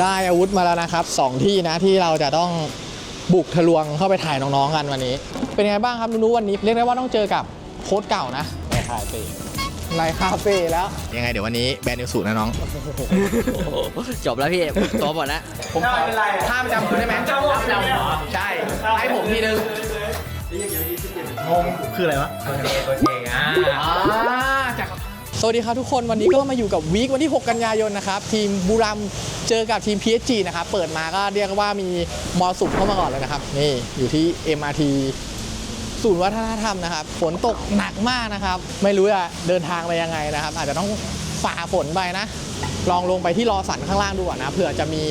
ได้อาวุธมาแล้วนะครับสองที่นะที่เราจะต้องบุกทะลวงเข้าไปถ่ายน้องๆกันวันนี้ เป็นไงบ้างครับนุ้วันนี้ เรียกได้ว่าต้องเจอกับโค้ชเก่านะไม่ขายปีในคาเฟ่แล้ว ยังไงเดี๋ยววันนี้แบรนด์นิวสูนะน้อง จบแล้วพี่ตัวหมดแล้วผมขอท่าประจำคุณได้ไหมจำจำเหรอใช่ให้ผมทีนึงคืออะไรวะจาก สวัสดีครับทุกคนวันนี้ก็มาอยู่กับวีควันที่ 6 กันยายนนะครับ ทีมบุรัมย์เจอกับทีม PSG นะครับ เปิดมาก็เรียกว่ามีมอสุมเข้ามาก่อนเลยนะครับ นี่อยู่ที่ MRT ศูนย์วัฒนธรรมนะครับ ฝนตกหนักมากนะครับ ไม่รู้จะเดินทางไปยังไงนะครับ อาจจะต้องฝ่าฝนไปนะ ลองลงไปที่รอสันข้างล่างดูก่อนนะเผื่อจะมี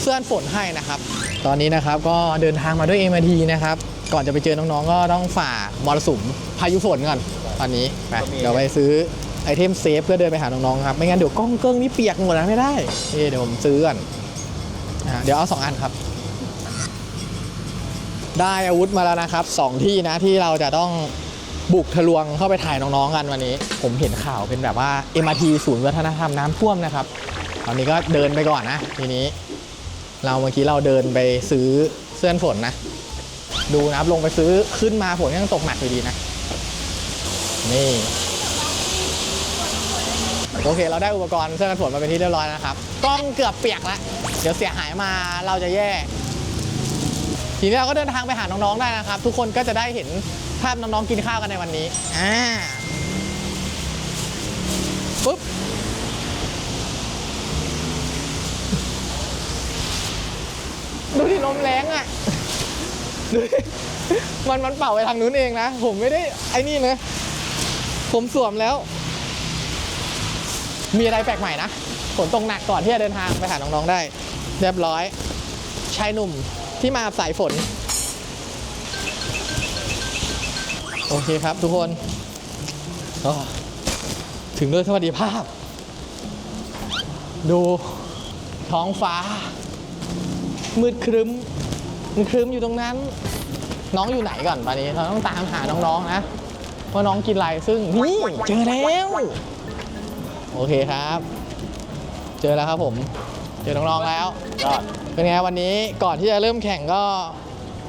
เสื้อฝนให้นะครับ ตอนนี้นะครับก็เดินทางมาด้วย MRT นะครับก่อนจะไปเจอน้องๆก็ต้องฝ่ามรสุมพายุฝนก่อนตอนนี้ไปเดี๋ยวไปซื้อ ไอเทมเซฟเพื่อเดินไปหาน้องๆครับไม่งั้นเดี๋ยวกล้องเกิ้งนี่เปียกหมดนะไม่ได้เดี๋ยวผมซื้อก่อนอเดี๋ยวเอาสองอันครับ ได้อาวุธมาแล้วนะครับสองที่นะที่เราจะต้องบุกทะลวงเข้าไปถ่ายน้องๆกันวันนี้ ผมเห็นข่าวเป็นแบบว่า MRT ศูนย์วัฒนธรรมน้ำท่วมนะครับ ตอนนี้ก็เดินไปก่อนนะ ทีนี้ เราเมื่อกี้เราเดินไปซื้อเสื้อฝนนะ ดูนะครับลงไปซื้อขึ้นมาฝนยังตกหนักอยู่ดีนะ นี่ โอเค เราได้อุปกรณ์เสื้อกันฝนมาเป็นที่เรียบร้อยนะครับกล้องเกือบเปียกแล้วเดี๋ยวเสียหายมาเราจะแย่ ทีนี้เราก็เดินทางไปหาน้องๆได้นะครับ ทุกคนก็จะได้เห็นภาพน้องๆกินข้าวกันในวันนี้อ่าปุ๊บดูที่นมแรงอะดูมันมันเป่าไปทางนู้นเองนะ ผมไม่ได้ไอ้นี่เลยผมสวมแล้ว มีอะไรแปลกใหม่นะฝนตกหนักก่อนที่จะเดินทางไปหาน้องๆได้ เรียบร้อยชายหนุ่มที่มาสายฝน โอเคครับทุกคนถึงด้วยสวัสดิภาพ ดูท้องฟ้า มืดครึ้มมืดครึ้มอยู่ตรงนั้น น้องอยู่ไหนก่อนตอนนี้ เราต้องตามหาน้องๆนะว่าน้องกินอะไรซึ่งนี่เจอแล้ว โอเคครับ เจอแล้วครับผม เจอน้องๆแล้วยอดเป็นไงวันนี้ก่อนที่จะเริ่มแข่งก็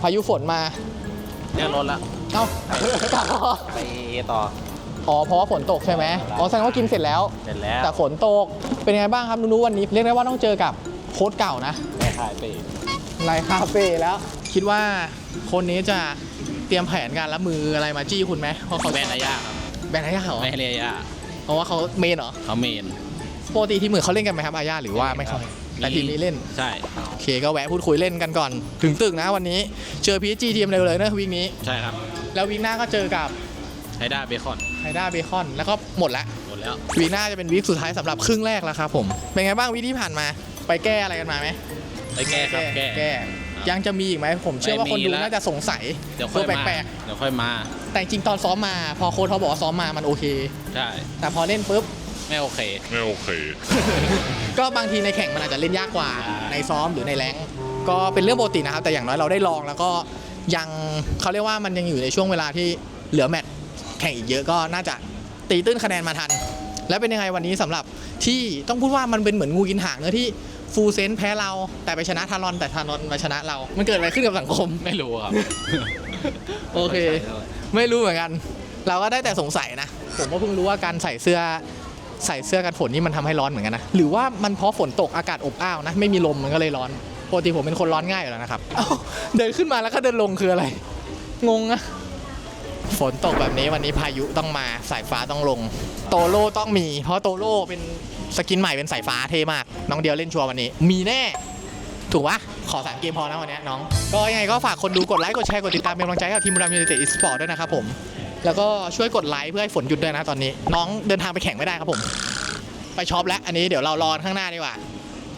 พายุฝนมา เนี่ยรถละเอ้ากลับแล้วเหรอไปต่ออ๋อเพราะว่าฝนตกใช่ไหมอ๋อแสดงว่ากินเสร็จแล้ว เสร็จแล้วแต่ฝนตกเป็นไงบ้างครับนุ้วันนี้เรียกได้ว่าต้องเจอกับโค้ชเก่านะไม่ขายปีในคาเฟ่แล้ว คิดว่าคนนี้จะเตรียมแผนการรับมืออะไรมาจี้คุณไหมเพราะเขาแบนระยะครับแบนอาญาเหรอไม่ให้ระยะ เพราะว่าเขาเมนเหรอเขาเมนปกติที่มือเขาเล่นกันไหมครับอาญาหรือว่าไม่ค่อยแต่ทีมนี้เล่น ใช่โอเคก็แวะพูดคุยเล่นกันก่อน ถึงตึกนะวันนี้เจอพีจีทีมเร็วเลยนะวีคนี้ ใช่ครับ แล้ววีคหน้าก็เจอกับไฮด้าเบคอนไฮด้าเบคอนแล้วก็หมดละหมดแล้ววีคหน้าจะเป็นวีคสุดท้ายสำหรับครึ่งแรกแล้วครับผมเป็นไงบ้างวีคที่ผ่านมา ไปแก้อะไรกันมาไหมไปแก้ครับแก้แก้ ยังจะมีอีกไหมผมเชื่อว่าคนดูไม่มีละน่าจะสงสัยเดี๋ยวค่อยตัวมาแปลกเดี๋ยวค่อยมาๆแต่จริงๆตอนซ้อมมา พอโค้ชเขาบอกว่าซ้อมมามันโอเค ใช่ แต่พอเล่นปุ๊บไม่โอเค ไม่โอเค ก็บางทีในแข่งมันอาจจะเล่นยากกว่าใช่ในซ้อมหรือในแรงค์ก็เป็นเรื่องปกตินะครับ แต่อย่างน้อยเราได้ลองแล้วก็ยังเขาเรียกว่ามันยังอยู่ในช่วงเวลาที่เหลือแมตช์แข่งอีกเยอะก็น่าจะตีตื้นคะแนนมาทัน แล้วเป็นยังไงวันนี้สำหรับที่ต้องพูดว่ามันเป็นเหมือนงูกินหางเนื้อะที่ ฟูลเซนแพ้เราแต่ไปชนะทารอนแต่ทารอนมาชนะเรา มันเกิดอะไรขึ้นกับสังคม ไม่รู้ครับ โอเค ไม่รู้เหมือนกัน เราก็ได้แต่สงสัยนะ ผมก็เพิ่งรู้ว่าการใส่เสื้อใส่เสื้อกันฝนนี่มันทำให้ร้อนเหมือนกันนะ หรือว่ามันเพราะฝนตกอากาศอบอ้าวนะ ไม่มีลมมันก็เลยร้อนปกติผมเป็นคนร้อนง่ายอยู่แล้วนะครับ เอ้าเดินขึ้นมาแล้วก็เดินลงคืออะไร งงอะฝนตกแบบนี้วันนี้พายุต้องมาสายฟ้าต้องลง โตโร่ต้องมี เพราะโตโร่เป็น สกินใหม่เป็นสายฟ้าเท่มาก น้องเดียวเล่นชัวร์วันนี้ มีแน่ ถูกปะขอสามเกมพอนะวันเนี้ยน้อง ก็ยังไงก็ฝากคนดูกดไลค์กดแชร์กดติดตามเป็นกำลังใจให้กับทีมบุรีรัมย์ยูไนเต็ดอีสปอร์ตด้วยนะครับผม แล้วก็ช่วยกดไลค์เพื่อให้ฝนหยุดด้วยนะตอนนี้ น้องเดินทางไปแข่งไม่ได้ครับผม ไปช็อปแล้วอันนี้เดี๋ยวเรารอข้างหน้าดีกว่า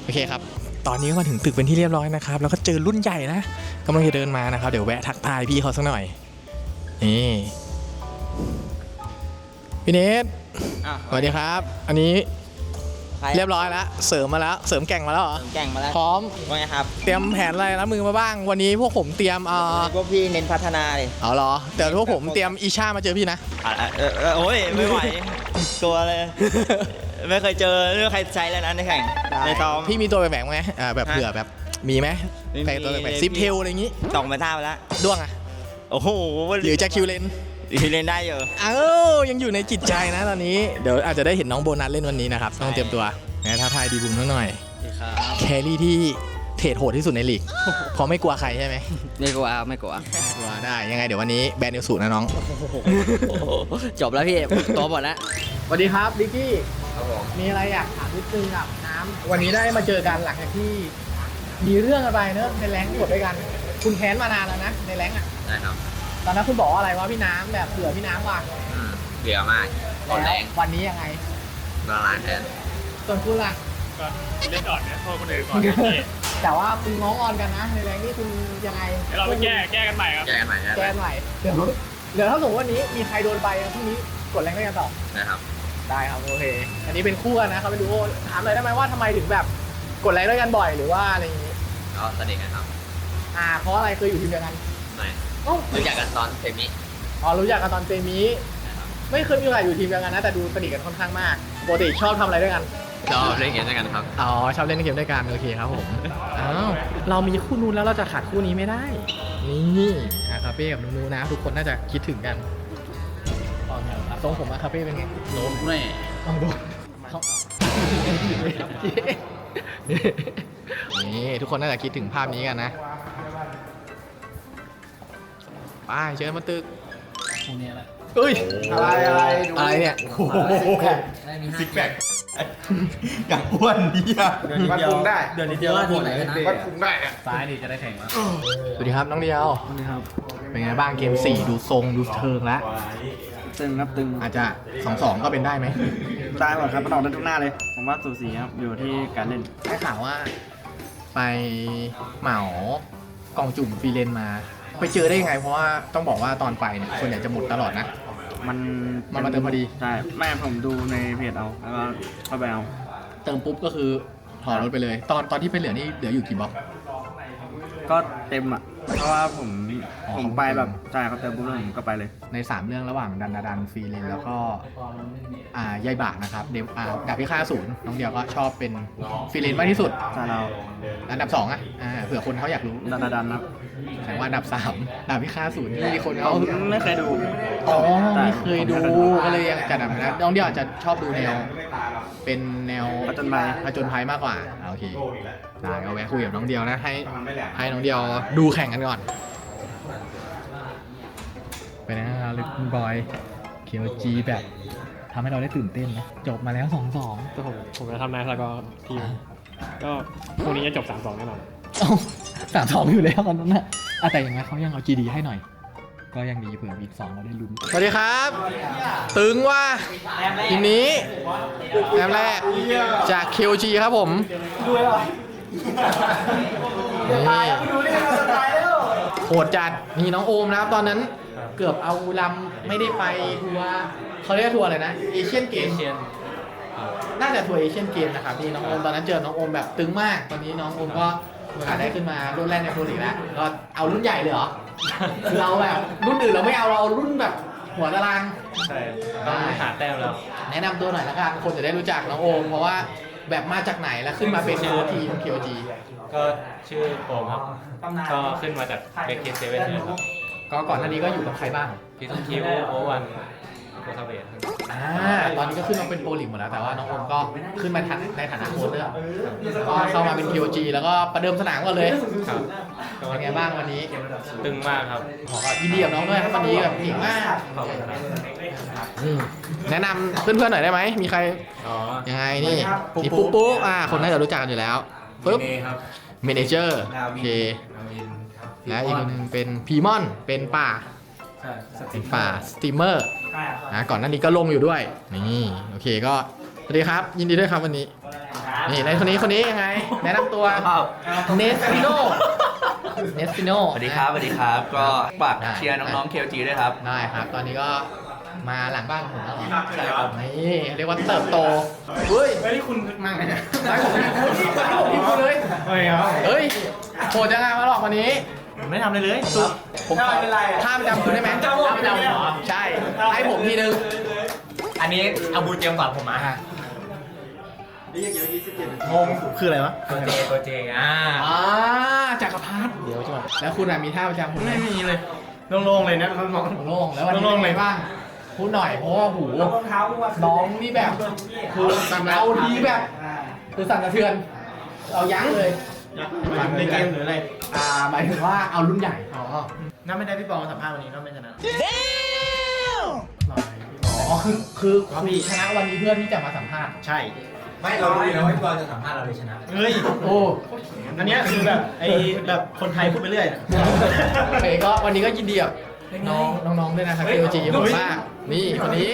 โอเคครับตอนนี้ก็มาถึงตึกเป็นที่เรียบร้อยนะครับ แล้วก็เจอรุ่นใหญ่นะกำลังจะเดินมานะครับ เดี๋ยวแวะทักทายพี่เขาสักหน่อย นี่พี่เนทสวัสดีครับ อันนี้ ใครเรียบร้อยแล้ว เสริมมาแล้ว เสริมแก่งมาแล้วเหรอ แก่งมาแล้วพร้อม ว่าไงครับเตรียมแผนอะไรรับมือมาบ้าง วันนี้พวกผมเตรียมเออพวกพี่เน้นพัฒนาเลยเอาเหรอ แต่พวกผมเตรียมอีชามาเจอพี่นะเออเออโอ้ยไม่ไหว กลัวเลย ไม่เคยเจอไม่เคยใช้แล้วนะในแข่งในซ้อม พี่มีตัวแปลกๆไหมอ่าแบบฮะเผื่อแบบ มีไหมไม่มีแปลกตัวแปลกเลยๆซิปเทลอะไรอย่างงี้ตกมาท่าไปแล้ว ด้วงอะ โอ้โหหรือจะคิวเลน เล่นได้อยู่อ้าวยังอยู่ในจิตใจนะตอนนี้ เดี๋ยวอาจจะได้เห็นน้องโบนัสเล่นวันนี้นะครับ ต้องเตรียมตัวนะท้าทายดีบุมหน่อยครับแครี่ที่เทรดโหดที่สุดในลีกเพราะไม่กลัวใครใช่ไหมไม่กลัวไม่กลัวกลัวได้ยังไงเดี๋ยววันนี้แบนนิวสูนะน้อง จบแล้วพี่ตัวหมดแล้วสวัสดีครับดิกกี้มีอะไรอยากถามนิดนึงกับน้ำวันนี้ได้มาเจอกันหลังจากที่มีเรื่องกันไปเนอะในแรงกดด้วยกัน คุณแค้นมานานแล้วนะในแรงอะได้ครับ ตอนนั้นคุณบอกว่าอะไรว่าพี่น้ำแบบเผื่อพี่น้ำว่ะเบื่อมากแล้ววันนี้ยังไงละลายแทนส่วนคุณล่ะเล่นก่อนเนี่ยโทษคนอื่นก่อนพี่แต่ว่าคุณง้องอนกันนะในแรงนี่คุณยังไงเดี๋ยวเราไปแก้แก้กันใหม่ครับแก้กันใหม่แก้แก้ใหม่เดี๋ยวเดี๋ยวถ้าสมมติวันนี้มีใครโดนไปพรุ่งนี้กดแรงด้วยกันต่อนะครับได้ครับโอเค อันนี้เป็นคู่กันนะเขาไปดูถามเลยได้ไหมว่าทำไมถึงแบบกดแรงด้วยกันบ่อยหรือว่าอะไรอย่างงี้ก็สนิทกันครับ อ่าเพราะอะไรเคยอยู่ทีมเดียวกันไม่ เอ้ารู้จักกันตอนเทปนี้อ๋อรู้จักกันตอนเซมิไม่เคยมีโอกาสอยู่ทีมเดียวกันนะแต่ดูสนิทกันค่อนข้างมากปกติชอบทำอะไรด้วยกัน ชอบเล่นเกมด้วยกันครับ อ๋อชอบเล่นเกมด้วยกันโอเคครับผมอ้าวเรามีคู่นู้นแล้วเราจะขาดคู่นี้ไม่ได้ นี่อาคาเป้กับนูนูนะ ทุกคนน่าจะคิดถึงกันตอนอะทรงผมอาคาเป้เป็นไงโน้มแม่เอาดูเขานี่ทุกคนน่าจะคิดถึงภาพนี้กันนะ ไปเชิญมาตึกเอ้ยอะไรอะไรอะไรเนี่ยซิกแพคอย่างอ้วนเนี่ยวัดพุงได้เดือนนี้เดียวหมดเลยนะวัดพุงได้อะสวัสดีครับน้องเดียวสวัสดีครับเป็นไงบ้างเกม 4 ดูทรงดูเชิงแล้วตึงครับตึงอาจจะ2 2ก็เป็นได้ไหมตายหมดครับมันออกได้ทุกหน้าเลย ผมว่าสูสีครับอยู่ที่การเล่นได้ข่าวว่า ไปเหมากล่องจุ่มฟรีเลนมา ไปเจอได้ยังไง เพราะว่าต้องบอกว่าตอนไปเนี่ยส่วนใหญ่จะหมดตลอดนะ มันมันมาเติมพอดี ใช่ไม่ผมดูในเพจเอาแล้วก็เข้าไปเอาเติมปุ๊บก็คือถอดรถไปเลย ตอนตอนที่ไปเหลือนี่เหลืออยู่กี่บล็อกก็เต็มอะเพราะว่าผมอ๋อ ผมไปแบบใช่เขาเติมปุ๊บแล้วผมก็ไปเลย ใน 3 เรื่องระหว่างดันดาดันฟรีเลนแล้วก็อ่ายายบากนะครับเดวอ่าดาบพิฆาตศูนย์น้องเดียวก็ชอบเป็นฟรีเลนมากที่สุดใช่เราอันดับ2อะอ่าเผื่อคนเขาอยากรู้ดันดันครับแสดงว่าอันดับ3ดาบพิฆาตศูนย์ที่มีคนเขาไม่เคยดูอ๋อใช่ไม่เคยดูก็เลยยังจัดอันดับนะน้องเดียวอาจจะชอบดูแนวเป็นแนวผจญภัยผจญภัยมากกว่าอ่าโอเคได้เอาแวะคุยกับน้องเดียวนะให้ให้น้องเดียวดูแข่งกันก่อน เป็นไงครับเลยคุณบอยเคียวจีแบบทำให้เราได้ตื่นเต้นนะจบมาแล้วสองสองแต่ผมผมจะทำนายแล้วก็ทีมก็พรุ่งนี้จะจบ3-2แน่นอนสามสองอยู่แล้วตอนนั้นนะอะแต่อย่างไรเขายังเอา GD ให้หน่อย ก็ยังดีเผื่อวีคสองเราได้ลุ้นสวัสดีครับ ตึงว่าทีมนี้แต้มแรกจาก KOG ครับผมนี่โหดจัดนี่น้องโอมนะครับตอนนั้น เกือบเอาลำไม่ได้ไปทัวร์เขาเรียกว่าทัวร์อะไรนะเอเชียนเกมน่าจะทัวร์เอเชียนเกมนะครับนี่น้องโอมตอนนั้นเจอน้องโอมแบบตึงมาก ตอนนี้น้องโอมก็ขาได้ขึ้นมารุ่นแรกในโปรลีกแล้วก็เอารุ่นใหญ่เลยเหรอคือเราแบบรุ่นอื่นเราไม่เอาเราเอารุ่นแบบหัวตาราง ใช่ต้องหาแต้มแล้ว แนะนำตัวหน่อยละกันคนจะได้รู้จักน้องโอม เพราะว่าแบบมาจากไหนแล้วขึ้นมาเป็นโค้ชทีม KOG ก็ชื่อโอมครับ ก็ขึ้นมาจากเบคเคเซเว่นเลยครับ ก็ก่อนหน้านี้ก็อยู่กับใครบ้างพีทคิวโอวันโคซาเบตอ่าตอนนี้ก็ขึ้นมาเป็นโปรลีกหมดแล้วแต่ว่าน้องโอมก็ขึ้นมาในฐานะโค้ชด้วยก็เข้ามาเป็น KOG แล้วก็ประเดิมสนามก่อนเลยครับเป็นไงบ้างวันนี้ตึงมากครับขอก็ยินดีกับน้องด้วยครับวันนี้แบบเก่งมากขอบคุณครับอืมแนะนำเพื่อนๆหน่อยได้ไหมมีใครอ๋อยังไงนี่นี่ปุ๊กปุ๊กอ่าคนน่าจะรู้จักกันอยู่แล้วปุ๊บเมย์ครับเมเนเจอร์โอเค และอีกคนหนึงเป็นพีมอนเป็นป่าใช่สเป็นป่าสตรีมเมอร์นะก่อนหน้านี้ก็ลงอยู่ด้วยนี่โอเคก็สวัสดีครับ ยินดีด้วยครับวันนี้นี่ในคนนี้คนนี้ยังไง แนะนำตัวเนสฟิโนเนสฟิโน สวัสดีครับ สวัสดีครับ ก็ฝากได้เชียร์น้องๆ KLG ด้วยครับ ได้ครับ ตอนนี้ก็มาหลังบ้านผมแล้วเหรอใช่ครับนี่เรียกว่าเติบโตเฮ้ยไม่ได้คุณมั่งเลยนะไม่ผมไม่ได้พูดที่ผมที่พูดเลยเฮ้ยครับเฮ้ยโหดจังไงมาหลอกวันนี้ ไม่ทำอะไรเลยผมขอท่าประจำคุณได้ไหมท่าประจำเหรอใช่ให้ผมทีนึงอันนี้อาบูเจมสอนผมมาอะนี่ยังเกี่ยวกับยี่สิบเจ็ดงงคืออะไรวะตัวเจตัวเจอ่าอ่าจักรพรรดิเดี๋ยวจังแล้วคุณอะมีท่าประจำคุณไหมไม่มีเลยโล่งๆเลยนะน้องโล่งแล้ววันนี้โล่งๆเป็นเลไงยบ้างพูดหน่อยเพราะว่าหูรองเท้ากูว่าน้องนี่แบบคือเอาดีแบบคือสั่นสะเทือนเอายั้งเลยฝันในเกมหรืออะไร อ่าหมายถึงว่าเอารุ่นใหญ่อ๋อน่าไม่ได้พี่ปองสัมภาษณ์วันนี้น่าไม่ชนะอ๋อคือคือคือชนะวันนี้เพื่อนที่จะมาสัมภาษณ์ใช่ ไม่เรารู้อยู่แล้วว่าพี่บอลจะสัมภาษณ์เราเลยชนะ เฮ้ย โอ้อันเนี้ยคือแบบไอ้แบบคนไทยพูดไปเรื่อยโอเคก็วันนี้ก็ยินดีกับน้องน้องๆด้วยนะครับเอจีผมมากนี่คนนี้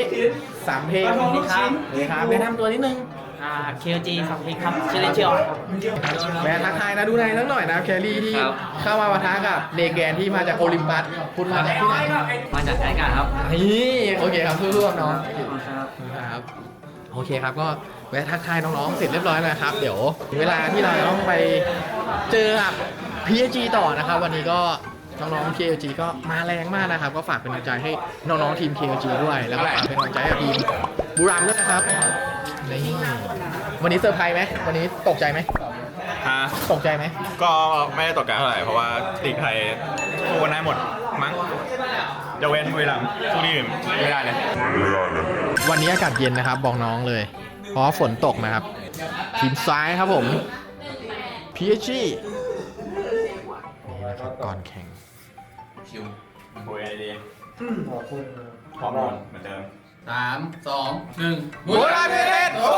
สามเพลงครับนี่ครับแนะนำตัวนิดนึง อ่า KLG สองเพลงครับชื่อเล่นชื่อออยครับ แม่ทักทายนะดูในทั้งหน่อยนะแคลรี่ที่ครับ เข้ามาปะทะกับเดแกนที่มาจากโอลิมปัสคุณมาจากที่ไหนมาจากรายการครับนี่โอเคครับสู้ๆครับน้องครับโอเคครับก็แวะทักทายน้องๆเสร็จเรียบร้อยแล้วนะครับ เดี๋ยวถึงเวลาที่เราจะต้องไปเจอกับ PSG ต่อนะครับ วันนี้ก็น้องๆ KLG ก็มาแรงมากนะครับ ก็ฝากเป็นกำลังใจให้น้องๆทีม KLG ด้วยแล้วก็ฝากเป็นกำลังใจให้กับทีมบุรีรัมย์ด้วยนะครับ นี่วันนี้เซอร์ไพรส์ไหมวันนี้ตกใจไหมฮะตกใจไหมก็ไม่ได้ตกใจเท่าไหร่เพราะว่าลีกไทยสู้กันได้หมดมั้งจะเว้นบุรีรัมย์สู้ที่อื่นไม่ได้เลยวันนี้อากาศเย็นนะครับบอกน้องเลย เพราะว่าฝนตกนะครับทีมซ้ายครับผม PSG นี่นะครับก่อนแข่งคิวโอ้ยไอเดียพร้อมหมดเหมือนเดิม สามสองหนึ่งโบราณเพชรโอ้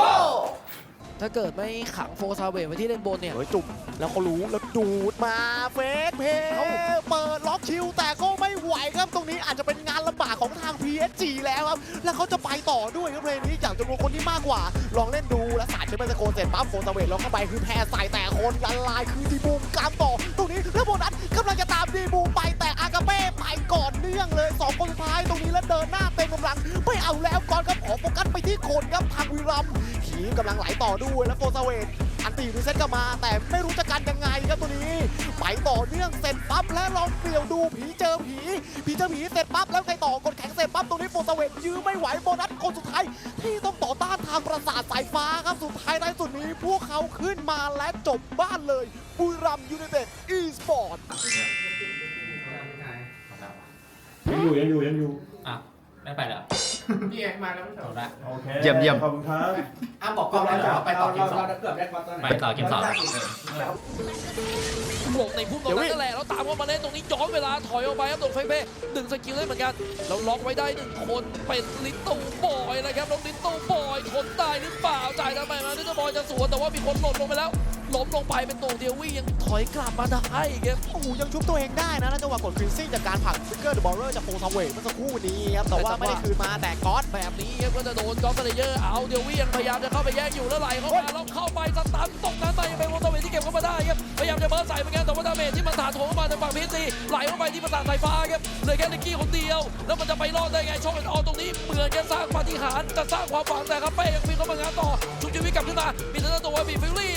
ถ้าเกิดไม่ขังโฟซาเวทไว้ที่เล่นบนเนี่ย เฮ้ยจุ่มแล้วเขารู้แล้วดูดมาเฟกเพย์เปิดล็อกคิวแต่ก็ไม่ไหวครับตรงนี้อาจจะเป็นงานลำบากของทาง PSG แล้วครับ แล้วเขาจะไปต่อด้วยครับเพลงนี้จากจำนวนคนที่มากกว่า ลองเล่นดูแล้วสาดเป็นสโคนเสร็จปั๊บโฟตาเวทล็อกเข้าไปคือแพ้ใส่แต่คนละลายคือดีบูมกลามต่อ ตรงนี้แล้วโบนัสกำลังจะ ดีบูไปแต่อากาเป้ไปก่อนเนื่องเลยสองคนสุดท้ายตรงนี้แล้วเดินหน้าเต็มกำลังไม่เอาแล้วก่อนครับขอโฟกัสไปที่คนครับทางวิรัมย์ขีกำลังไหลต่อด้วยแล้วโฟตาเวทอันตีรีเซ็ตกลับมา แต่ไม่รู้จะกันยังไงครับตัวนี้ไปต่อเนื่องเสร็จปั๊บแล้วลองเปลี่ยวดูผีเจอผีผีเจอผีเสร็จปั๊บแล้วใครต่อกดแข็งเสร็จปั๊บตรงนี้โฟตาเวทยื้อไม่ไหวโบนัสคนสุดท้ายที่ต้องต่อต้านทางประสาทสายฟ้าครับสุดท้ายในสุดนี้ พวกเขาขึ้นมาและจบบ้านเลยบุรีรัมยูไนเต็ด อยู่ยังอยู่ยังอยู่อะไม่ไปแล้วนี่ไงมาแล้วจบละโอเคเยี่ยมเยี่ยม ขอบคุณครับอ้าบอกกล้องแล้วจะไปต่อเกมสองไปต่อเกมสองหลงในพุ่มตรงนั้นนั่นแหละแล้วตามเข้ามาเล่นตรงนี้ย้อนเวลาถอยออกไปครับตรงเฟเฟ่ดึงสกิลได้เหมือนกันแล้วล็อกไว้ได้หนึ่งคนเป็นลิตเติ้ลบอยนะครับแล้วลิตเติ้ลบอยทนได้หรือเปล่าจ่ายทำไมมาลิตเติ้ลบอยจะสวนแต่ว่ามีคนหล่นลงไปแล้ว ล้มลงไปเป็นตัวเดียววิ่งยังถอยกลับมาได้ครับโอ้โหยังชุบตัวเองได้นะแล้วจังหวะกดครินซิ่งจากการผลักฟิกเกอร์เดอะบอลเลอร์จากโฟซาเวทเมื่อสักครู่นี้ครับแต่ว่าไม่ได้คืนมาแต่ก๊อตแบบนี้ครับก็จะโดนกอล์ฟเลเยอร์เอาเดียววิ่งพยายามจะเข้าไปแย่งอยู่แล้วไหลเข้ามาแล้วเข้าไปสตันตรงนั้นไปยังเป็นวงตเวทที่เก็บเข้ามาได้ครับพยายามจะเบิร์ดใส่เหมือนกันแต่ว่าดาเมจที่มันถาโถมเข้ามาทางฝั่งพีซีไหลเข้าไปที่ประสาทสายฟ้าครับเหลือแค่นิกกี้คนเดียว แล้วมันจะไปรอดได้ไงช่องเป็นออตรงนี้เหมือนจะสร้างปาฏิหาริย์จะสร้างความหวังแต่ครับเป้ยังมีเข้ามางานต่อชุบชีวิตกลับขึ้นมามีแต่ตัวบีฟิลลี่แล้วนิกกี้พย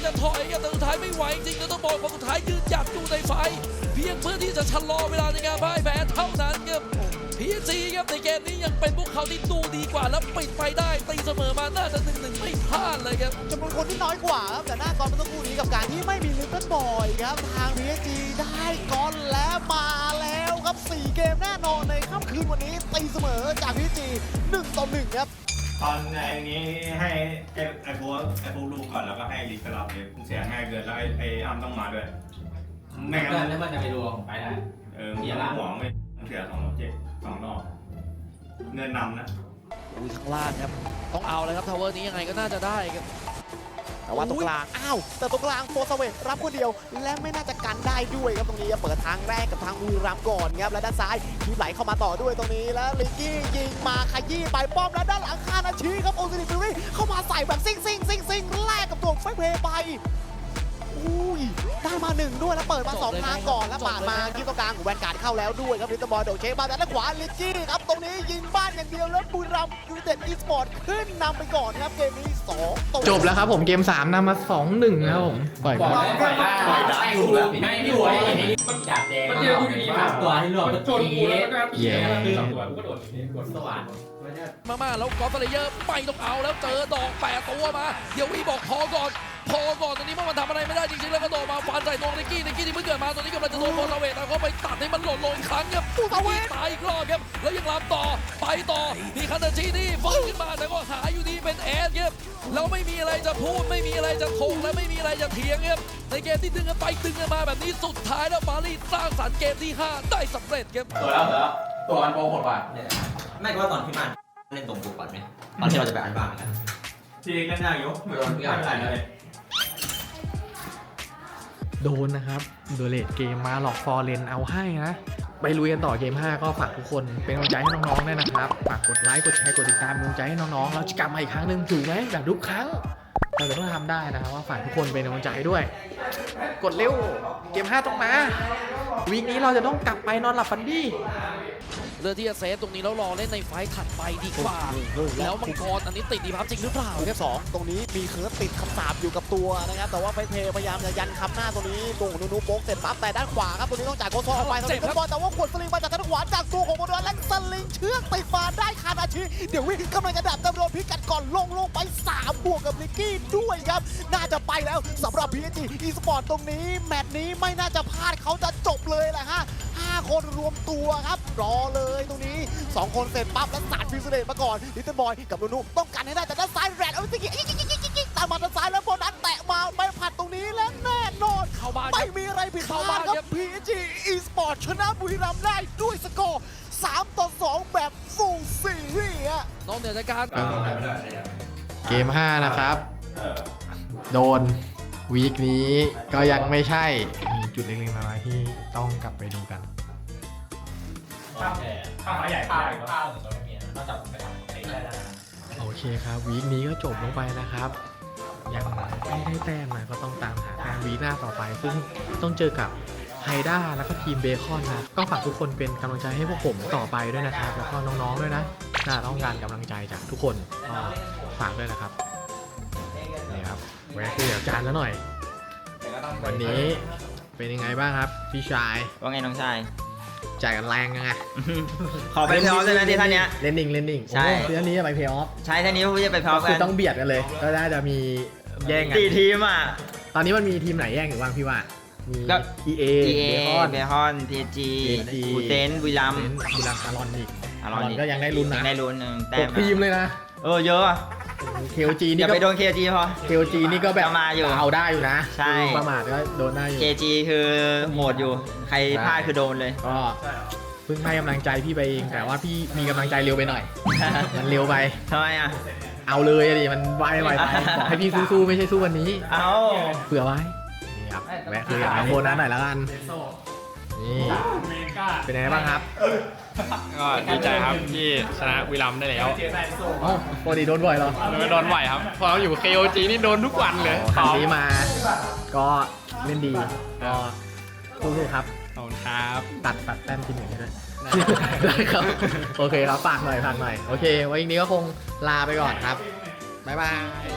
ามจะถอยครับแต่สุดท้ายไม่ไหวจริงแล้วต้องบอกคนสุดท้ายยืนหยัดอยู่ในไฟ เพียงเพื่อที่จะชะลอเวลาในการพ่ายแพ้เท่านั้นครับพีซีครับในเกมนี้ยังเป็นพวกเขาที่ดูดีกว่าและปิดไปได้ตีเสมอมาน่าจะหนึ่งหนึ่งไม่พลาดเลยครับจำนวนคนที่น้อยกว่าครับแต่หน้ากรเมื่อสักครู่นี้กับการที่ไม่มีลิตเติ้ลบอยครับทาง PSG ได้กอนแล้วมาแล้วครับ 4 เกมแน่นอนในค่ำคืนวันนี้ตีเสมอจาก PSG 1ต่อ1ครับ ตอนไอ้นี้ให้ไอ้ไอ้โฟไอ้โฟลูกก่อนแล้วก็ให้ลิสไปรับเลยเสียง่ายเกินแล้วไอ้ไอ้อ้ำต้องมาด้วยไม่งั้นแล้วมันจะไปดูของไปได้ เออมันห่วงไม่เสียสองรอบเจ็บสองรอบเงินนำนะ อุ้ยข้างล่างครับ ต้องเอาเลยครับทาวเวอร์นี้ยังไงก็น่าจะได้ครับ แต่ว่าตรงกลาง อ้าว แต่ตรงกลางโฟสเวตรับคนเดียว และไม่น่าจะกันได้ด้วยครับตรงนี้เปิดทางแรกกับทางบุรีรัมย์ก่อนครับและด้านซ้ายทีมไหลเข้ามาต่อด้วยตรงนี้แล้วลิกกี้ยิงมาขยี้ไปป้อมแล้วด้านหลังคานาชีครับโอซิลิฟิรี่เข้ามาใส่แบบซิงซิงซิงซิงแลกกับตัวไฟเพย์ไป อุ้ยได้มาหนึ่งด้วยแล้วเปิดมาสองทางก่อนแล้วปาดมาที่ตรงกลางของแวนการ์ดเข้าแล้วด้วยครับลิตเติ้ลบอลโดดเช็คมาแต่ด้านขวาลิกกี้ครับตรงนี้ยิงบ้านอย่างเดียวแล้วบุรีรัมย์ยูไนเต็ดอีสปอร์ตขึ้นนำไปก่อนครับเกมนี้สองต่อจบแล้วครับผมเกม3นำมา2-1นะครับผมปล่อยไปได้อยู่แบบไม่อยู่ไอ้นี่มันจับแดงมันเจออยู่ดีมากกว่าที่เราชนกูแล้วก็เย้สองตัวกูก็โดดนี่กดสว่าน มากๆแล้วกอล์ฟเลเยอร์ไม่ต้องเอาแล้วเจอดอกแปดตัวมา เดี๋ยววีบอกพอก่อนพอก่อนตอนนี้มันทำอะไรไม่ได้จริงๆแล้วก็โดดมาฟันใส่ตรงนิกกี้นิกกี้ที่เพิ่งเกิดมาตอนนี้กำลังจะโดนโฟลเวตแต่เขาไปตัดให้มันหล่นลงอีกครั้งครับนิกกี้ตายอีกรอบครับแล้วยังลามต่อไปต่อที่คันเตอร์ชีนี่ฟื้นขึ้นมาแต่ก็หายอยู่ดีเป็นแอดครับแล้วไม่มีอะไรจะพูดไม่มีอะไรจะถกและไม่มีอะไรจะเถียงครับในเกมที่ดึงกันไปดึงกันมาแบบนี้สุดท้ายแล้วมารีสร้างสรรค์เกมที่ห้าได้สำเร็จครับตัวแล้วแล้วตัวมันโปรโหดกว่า ไม่ก็ว่าตอนที่มันเล่นตรงกูก่อนไหมตอนที่เราจะไปอันบ้างกันทีเล่นยากอยู่ไม่โดนไม่ได้เลยโดนนะครับโดเลดเกมมาหลอกฟอร์เรนเอาให้นะ ไปลุยกันต่อเกม 5 ก็ฝากทุกคน เป็นกำลังใจให้น้องๆด้วยนะครับ ฝากกดไลค์ กดแชร์ กดติดตามเป็นกำลังใจให้น้องๆ เราจะกลับมาอีกครั้งหนึ่งถูกไหมแบบทุกครั้ง เราจะต้องทำได้นะครับว่าฝากทุกคนเป็นกำลังใจด้วย กดเร็ว เกม 5 ต้องมา วีคนี้เราจะต้องกลับไปนอนหลับฝันดี เลือกที่จะเซฟตรงนี้แล้วรอเล่นในไฟท์ถัดไปดีกว่า แล้วมังกรอันนี้ติดดีพับจริงหรือเปล่าเอาคแค่รับสองตรงนี้มีเคิร์ฟติดคำสาปอยู่กับตัวนะครับแต่ว่าไฟเทพยายามจะยันคำหน้าตรงนี้ตรงนูนูโป๊กเสร็จปั๊บแต่ด้านขวาครับตรงนี้ต้องจ่ายโกโซออกไปตรงนี้ฟุตบอลแต่ว่าขวดสลิงมาจากด้านขวาจากตัวของโมดอนและสลิงเชือกติดมาได้คานาชิเดี๋ยววิ่งกำลังจะดับตำรวจพิกัดก่อนลงลงไป3บวกกับลิกกี้ด้วยครับน่าจะไปแล้วสำหรับ PSG Esport ตรงนี้แมตช์นี้ไม่น่าจะพลาดเขาจะจบเลยแหละฮะ ห้าคนรวมตัวครับ รอเลยตรงนี้ 2 คนเสร็จปั๊บแล้วสาดฟิวเซเลตมาก่อนลิตเติ้ลบอยกับนูนูต้องการให้ได้แต่ด้านซ้ายแรดเอาสิกิ๊กกิ๊กกิ๊กกิ๊กกิ๊กตามมาด้านซ้ายแล้วโบนัสแตะมาไม่ผัดตรงนี้และแน่นอนเข้าบ้านคไม่รับมีอะไรผิดพเข้าลาบ้าดนครัครับบ PSG Esport ชนะบุรีรัมย์ได้ด้วยสกอร์3ต่อ2แบบสูสีฮะนอกเหนือจากการเกม 5 นะครับ โดน วีคนี้ก็ยังไม่ใช่ มีจุดเล็กๆน้อยๆที่ต้องกลับไปดูกัน ข้าวข้าวใหญ่ข้าวหญ่ข้าวตัวไม่มีนอกจากไปทำเองได้แล้วโอเคครับ วีคนี้ก็จบลงไปนะครับ ยังไม่ได้แต้มนะก็ต้องตามหาแต้มวีคหน้าต่อไป ซึ่งต้องเจอกับไฮด้าแล้วก็ทีมเบคอนนะ ก็ฝากทุกคนเป็นกำลังใจให้พวกผมต่อไปด้วยนะครับ แล้วก็น้องๆด้วยนะน่าต้องการกำลังใจจากทุกคนก็ฝากด้วยนะครับ แวะคุยกับอาจารย์แล้วหน่อย วันนี้เป็นยังไงบ้างครับ พี่ชายว่าไงน้องชายจ่ายกันแรงยังไงขอไปเพลย์ออฟได้ไหมที่ท่านเนี้ย เล่นนิ่งเล่นนิ่งใช่ โอ้โหคืออันนี้จะไปเพย์ออฟใช่ท่านนี้พี่จะไปเพลย์ออฟคืกัอนต้องเบียดกันเลย ก็น่าจะมีแย่งกันสี่ทีมอะ ตอนนี้มันมีทีมไหนแย่งอยู่บ้างพี่ว่า มี ก็ EA EA เบคอนเบคอนพีจี PSG อูเซนบุรีรัมย์ บุรีรัมย์อารอนอีกอารอนอีก ก็ยังได้ลุ้นนะยังได้ลุ้นหนึ่งหแต้มกทีมเลยนะ เออเยอะอะ KOG อนี่ย่าก็ไปโดนเคจีพอ KOG นี่ก็แบบจะมาอยู่เอาได้อยู่นะใช่ประมาทก็โดนได้อยู่ เคจีคือโหดอยู่ ใครพลาดคือโดนเลย ก็เพิ่งให้กำลังใจพี่ไปเองแต่ว่าพี่มีกำลังใจเร็วไปหน่อย มันเร็วไป ทำไมอะ เอาเลยอะดิมันไวไวไปบอกให้พี่สู้ๆไม่ใช่สู้วันนี้ เอา เผื่อไว้นี่ครับแวะคุยกับน้องโบนัสหน่อยแล้วกันนี่เป็นไงบ้างครับ ก็ดีใจครับที่ชนะวิลัมย์ได้แล้วอ๋อปกติโดนบ่อยเหรอแล้วก็โดนไหวครับพอเราอยู่ KOG นี่โดนทุกวันเลยครั้งนี้มา ก็เล่นดีก็สู้ๆครับ ขอบคุณครับ ตัดตัดแต้มทีมหนึ่งให้ด้วยได้ครับ โอเคครับ ฝากหน่อยฝากหน่อย โอเคไว้อีกนี้ก็คงลาไปก่อนครับ บ๊ายบาย